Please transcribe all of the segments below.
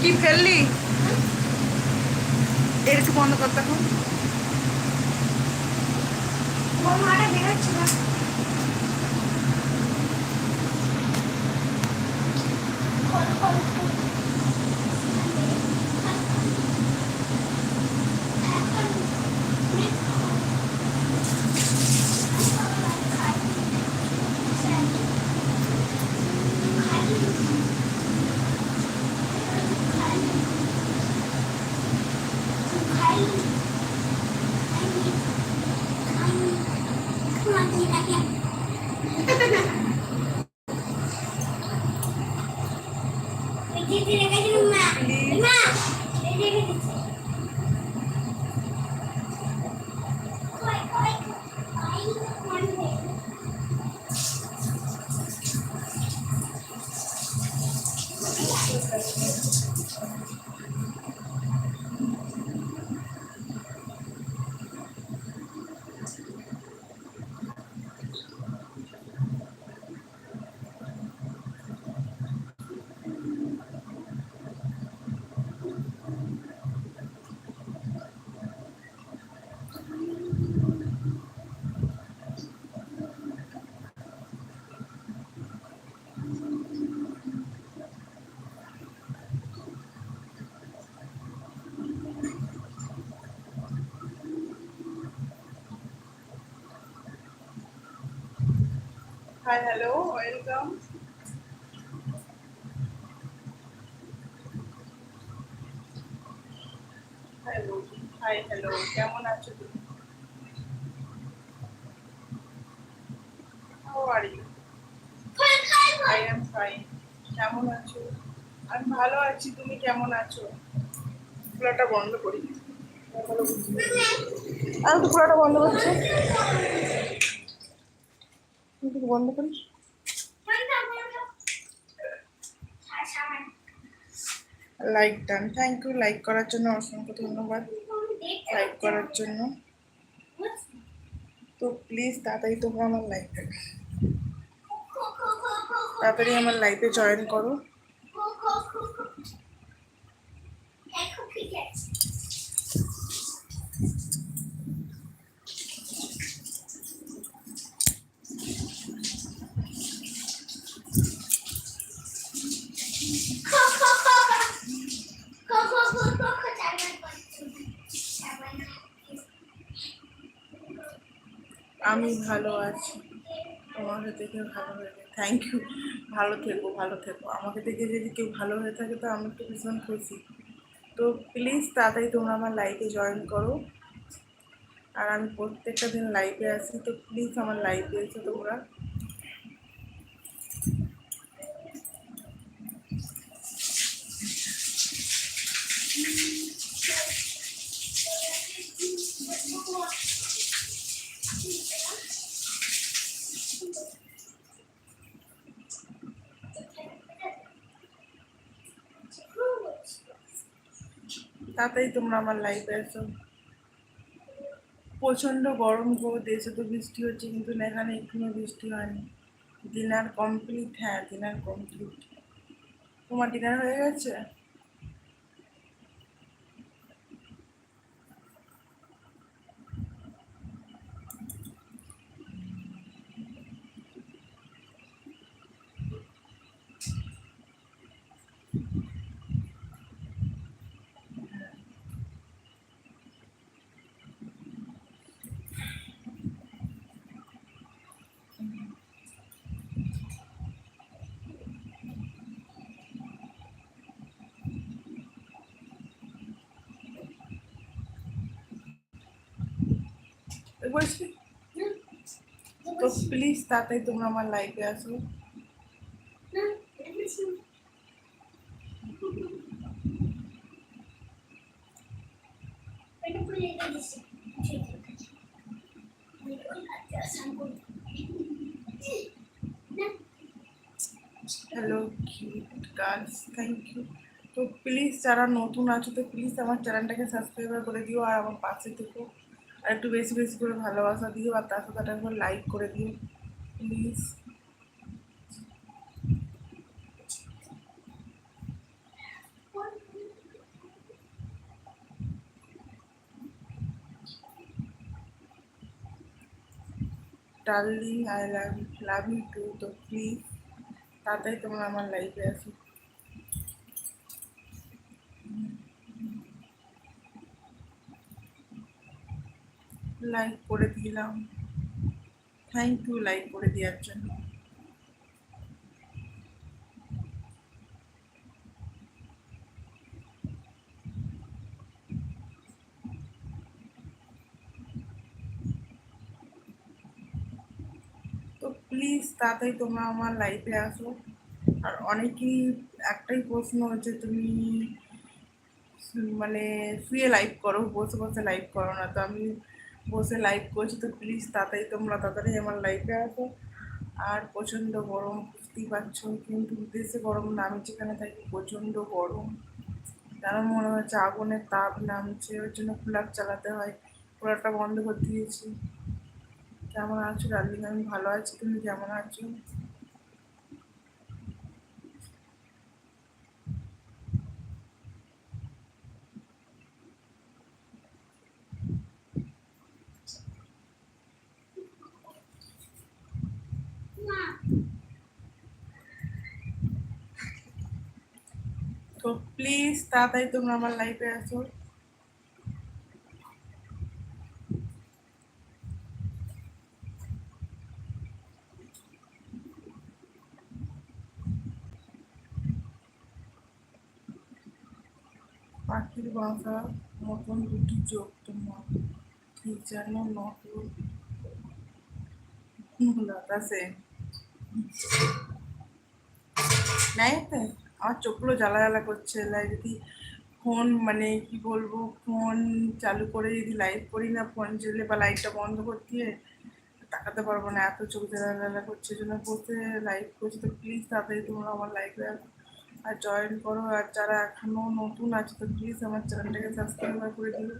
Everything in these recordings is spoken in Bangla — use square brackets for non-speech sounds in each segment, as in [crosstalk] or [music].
কি ফেললি? এর একটু বন্ধ করতে দেখো hi hello welcome hello hi hello কেমন আছো তুমি? How are you I am fine কেমন আছো? আমি ভালো আছি তুমি কেমন আছো? খোলাটা বন্ধ করি। [laughs] আমি তো খোলাটা বন্ধ করছি। বন্ধ করিস? Like done thank you like করার জন্য অসংখ্য ধন্যবাদ। লাইক করার জন্য। তো প্লিজ তাড়াতাড়ি তোমরা আমার লাইফে তাড়াতাড়ি আমার লাইফে জয়েন করো। আমি ভালো আছি। তোমাকে দেখে ভালো লাগে থ্যাংক ইউ ভালো থেকো ভালো থেকো। আমাকে দেখে যদি কেউ ভালো হয়ে থাকে, তো আমি তো ভীষণ খুশি। তো প্লিজ তাড়াতাড়ি তোমরা আমার লাইফে জয়েন করো। আর আমি প্রত্যেকটা দিন লাইভে আসি, তো প্লিজ আমার লাইভে এসে তোমরা। তাড়াতাড়ি তোমরা আমার লাইফে আসো প্রচণ্ড গরম গো, দেশে তো বৃষ্টি হচ্ছে, কিন্তু এখানে এখনও বৃষ্টি হয়নি। ডিনার কমপ্লিট হ্যাঁ ডিনার কমপ্লিট তোমার ডিনার হয়ে গেছে? বলছি তো প্লিজ তাড়াতাড়ি তোমরা আমার লাইফে আসো hello cute girls thank you তো প্লিজ যারা নতুন আছো, তো প্লিজ আমার চ্যানেলটাকে সাবস্ক্রাইব করে দিও, আর আমার পাশে থেকো। আর একটু বেশি বেশি করে ভালোবাসা দিও আর তার সাথে একবার লাইক করে দিও please darling I love love you too তো প্লিজ তাতেই তোমার আমার লাইফে আছে লাইক করে দিলাম। থ্যাংক ইউ লাইক করে দেওয়ার জন্য। তো প্লিজ তাড়াতাড়ি তোমরা আমার লাইফে আসো। আর অনেকেই একটাই প্রশ্ন হচ্ছে, তুমি মানে শুয়ে লাইভ করো, বসে বসে লাইভ করো না। তো আমি বসে লাইভ করছি, তো প্লিজ তাড়াতাড়ি তোমরা তাড়াতাড়ি আমার লাইফে আসো। আর প্রচণ্ড গরম, বুঝতেই পারছ, কিন্তু দেশে গরম না, আমি যেখানে থাকি প্রচণ্ড গরম। তারা মনে হচ্ছে আগুনের তাপ নামছে, ওর জন্য কুলার চালাতে হয়। কুলারটা বন্ধ করে দিয়েছি। কেমন আছো ডার্লিং আমি ভালো আছি, তুমি কেমন আছো? তো প্লিজ তাড়াতাড়ি তোমরা আমার লাইফে আসো। পাখির বাসা, মতন দুটি চোখ তোমার। ঠিক যেন নকল। আছে নাই? আমার চোখগুলো জ্বালা জ্বালা করছে, লাই যদি ফোন মানে কি বলব ফোন চালু করে যদি লাইভ করি না ফোন জ্বলে বা লাইটটা বন্ধ করে দিয়ে তাকাতে পারব না, এত চোখ জ্বালা জ্বালা করছে জন্য বসে লাইভ করছি। তো প্লিজ তাড়াতাড়ি তোমরা আমার লাইভে আর জয়েন করো। আর যারা এখনও নতুন আছে, তো প্লিজ আমার চ্যানেলটাকে সাবস্ক্রাইব করে দিও।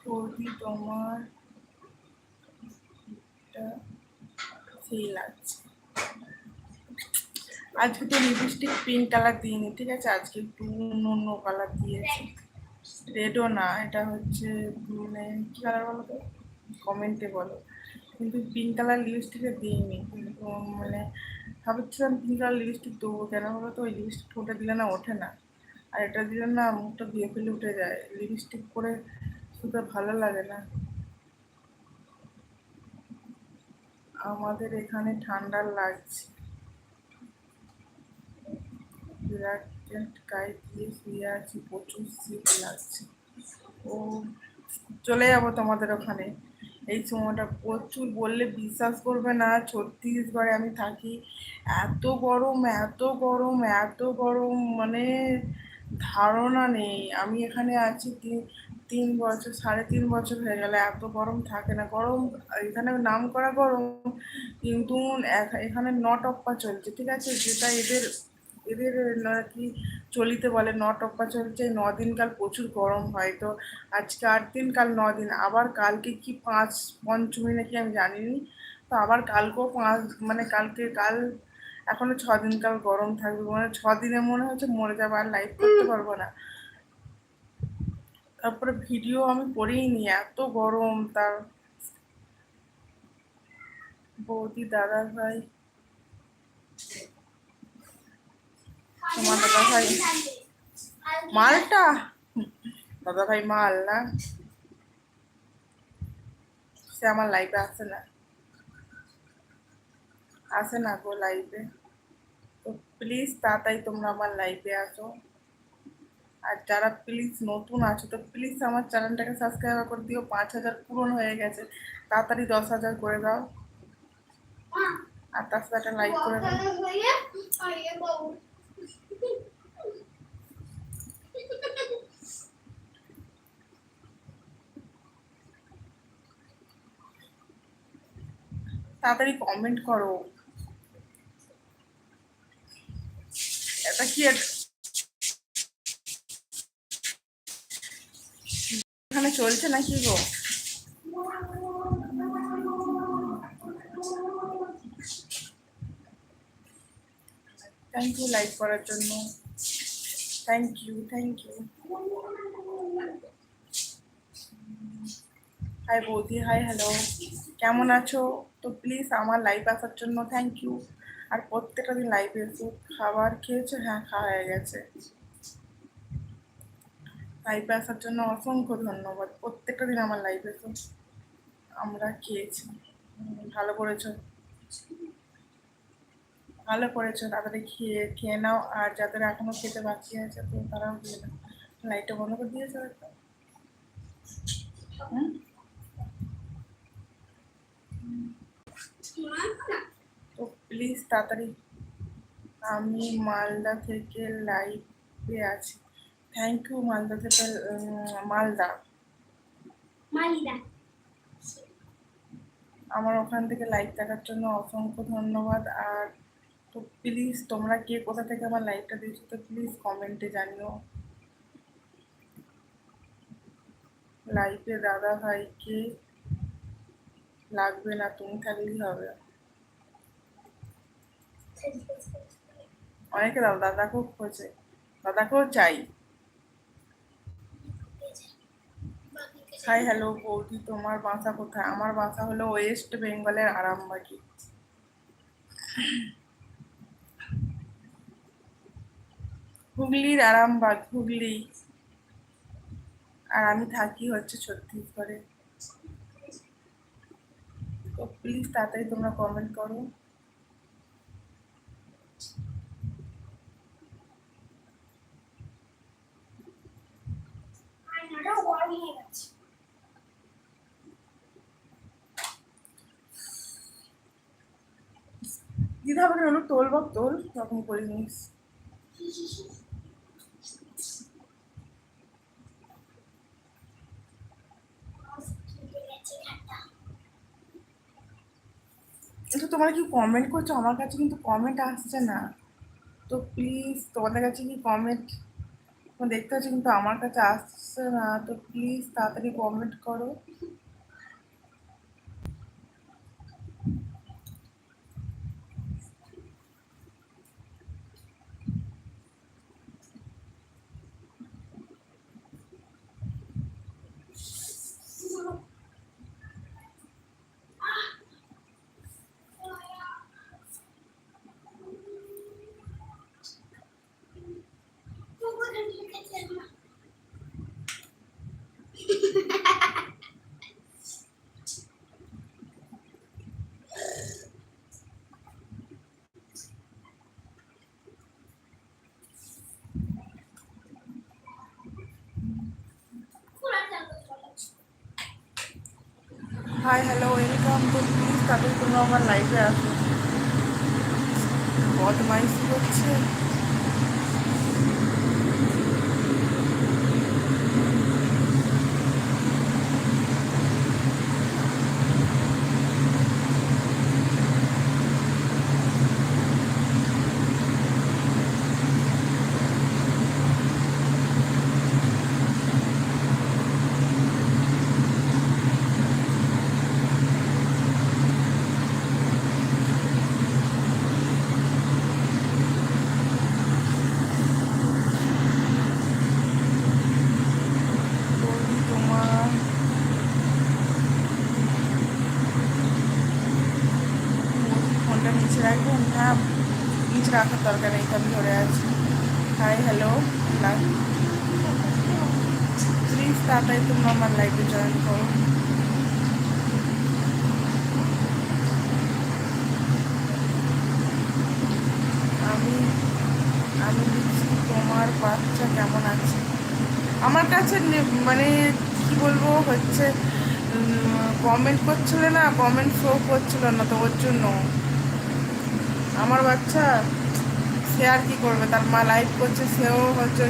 বৌদি তোমার সেই লাগছে আজকে তো লিপস্টিক পিঙ্ক কালার দিইনি, ঠিক আছে? আজকে একটু অন্য কালার দিয়েছি। রেডও না, এটা হচ্ছে মানে কী কালার বলো তো? কমেন্টে বলো। কিন্তু পিঙ্ক কালার লিপস্টিকে দিইনি। কিন্তু মানে ভাবছিলাম পিঙ্ক কালার লিপস্টিক দেবো কেন? বলো তো ওই লিপস্টিক ওটা দিলে না ওঠে না। আর এটা দিলে না মুখটা দিয়ে ফেলে উঠে যায়। লিপস্টিক পরে শুধু ভালো লাগে না। আমাদের এখানে ঠান্ডা লাগছে। বিরাট গায়ে দিয়ে শুয়ে আছি, প্রচুর শীত লাগছে। ও, চলে যাব তোমাদের ওখানে। এই সময়টা প্রচুর বললে বিশ্বাস করবে না। ছত্তিশগড়ে আমি থাকি। এত গরম এত গরম এত গরম মানে ধারণা নেই। আমি এখানে আছি তিন তিন বছর, সাড়ে তিন বছর হয়ে গেলে, এত গরম থাকে না। গরম, এখানে নাম করা গরম, কিন্তু এখানে নট নটপ্পা চলছে, ঠিক আছে? যেটা এদের এদের নাকি চলিতে বলে নটপ্পা চলছে ন দিন কাল প্রচুর গরম হয় তো। আজকে আট দিন কাল ন দিন, আবার কালকে কি পাঁচ পঞ্চমী নাকি আমি জানিনি। তো আবার কালকেও পাঁচ মানে কালকে কাল, এখনও ছ দিন কাল গরম থাকবে। মানে ছ দিনে মনে হচ্ছে মরে যাবে, আর লাইভ করতে পারব না। তারপরে ভিডিও আমি করেই নি এত গরম তার। বৌদি দাদা ভাই তোমার দাদা ভাই মালটা? দাদা ভাই মাল না? সে আমার লাইফে আসে না। আসে না গো লাইফে তো প্লিজ তাড়াতাড়ি তোমরা আমার লাইফে আসো। আর যারা প্লিজ নতুন আছো, তো প্লিজ আমার চ্যানেলটাকে সাবস্ক্রাইব করে দিও। পাঁচ হাজার পূরণ হয়ে গেছে। তাড়াতাড়ি দশ হাজার করে দাও। আর তার সাথে একটা লাইক করে দাও। তাড়াতাড়ি কমেন্ট করো। এটা কি এখানে চলছে নাকি গো? থ্যাংক ইউ লাইক করার জন্য thank you thank you hi বৌদি হাই হ্যালো কেমন আছো? তো প্লিজ আমার লাইভ আসার জন্য থ্যাংক ইউ আর প্রত্যেকটা দিন লাইভে এসো। খাবার খেয়েছো? হ্যাঁ খাওয়া হয়ে গেছে। লাইভে আসার জন্য অসংখ্য ধন্যবাদ। প্রত্যেকটা দিন আমার লাইভে এসো। আমরা খেয়েছি। ভালো করেছ। ভালো করেছ তাড়াতাড়ি খেয়ে খেয়ে নাও। আর যাদের এখনও খেতে বাকি আছে তো তারাও দিয়ে নাও লাইটটা বন্ধ করে দিয়েছ হুম? তো প্লিজ তাড়াতাড়ি আমি মালদা থেকে লাইভে আছি। থ্যাংক ইউ মালদা থেকে মালদা। আমার ওখান থেকে লাইভ দেখার জন্য অসংখ্য ধন্যবাদ। আর তো প্লিজ তোমরা কে কোথা থেকে আমার লাইভটা দেখছ, তো প্লিজ কমেন্টে জানিও। লাইভে দাদা ভাইকে লাগবে না, তুমি থাকলেই হবে। অনেকে দাদা, দাদাকেও খোঁজে। দাদাকেও চাই। হাই হ্যালো বৌদি, তোমার বাসা কোথায়? আমার বাসা হলো ওয়েস্ট বেঙ্গলের আরামবাগি। হুগলির আরামবাগ হুগলি আর আমি থাকি হচ্ছে ছত্তিশগড়ে। তো প্লিজ তাড়াতাড়ি তোমরা কমেন্ট করো। দিতে হবে না তোল বা তোল, এরকম করে নিস কিন্তু তোমরা কি কমেন্ট করছ? আমার কাছে কিন্তু কমেন্ট আসছে না। তো প্লিজ তোমাদের কাছে কি কমেন্ট দেখতে পাচ্ছি কিন্তু আমার কাছে আসছে না। তো প্লিজ তাড়াতাড়ি কমেন্ট করো। হাই হ্যালো ওয়েলকাম তো প্লিজ তাদের জন্য আমার লাইভে আসো। বদমাইশি করছে বৌদি তোমার বৌদি ফোনটা নিচে রাখবেন হ্যাঁ নিচে রাখার দরকার নেই তো আমি ধরে আছি হাই হ্যালো প্লিজ তাড়াতাড়ি তোমরা আমার লাইভে জয়েন করো। আমি আমি লিখছি তোমার বাচ্চা কেমন আছে। আমার কাছে মানে কি বলব, হচ্ছে কমেন্ট করছিল না কমেন্ট শো করছিল না তো ওর জন্য। আমার বাচ্চা, সে আর কি করবে? তার মা লাইভ করছে, সেও হচ্ছে